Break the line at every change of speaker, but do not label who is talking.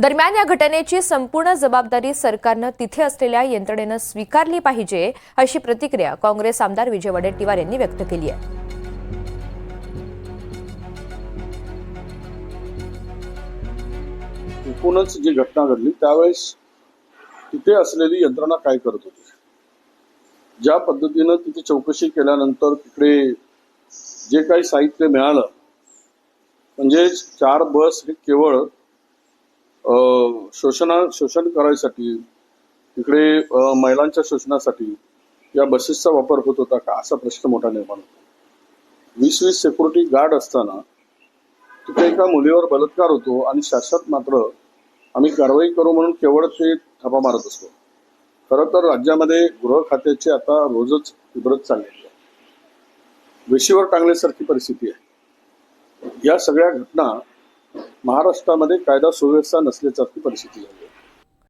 दरम्यान या घटनेची संपूर्ण जबाबदारी सरकारनं तिथे असलेल्या यंत्रणेनं स्वीकारली पाहिजे अशी प्रतिक्रिया काँग्रेस आमदार विजय वडेट्टीवार यांनी व्यक्त केली आहे.
एकूणच जी घटना घडली त्यावेळेस तिथे असलेली यंत्रणा काय करत होती? ज्या पद्धतीनं तिथे चौकशी केल्यानंतर तिकडे जे काही साहित्य मिळालं म्हणजे चार बस हे केवळ शोषणा शोषण करायसाठी तिकडे महिलांच्या शोषणासाठी या बसेसचा वापर होत होता का? असा प्रश्न मोठा निर्माण होतो. वीस वीस सिक्युरिटी गार्ड असताना तिथे एका मुलीवर बलात्कार होतो आणि शाश्वत मात्र आम्ही कारवाई करू म्हणून केवळ ते थापा मारत असतो. खरं तर राज्यामध्ये गृह खात्याची आता रोजच उभरत चाललेली आहे. वेशीवर टांगल्यासारखी परिस्थिती आहे. या सगळ्या घटना महाराष्ट्रामध्ये कायदा सुव्यवस्था नसल्यासारखी परिस्थिती झाली आहे.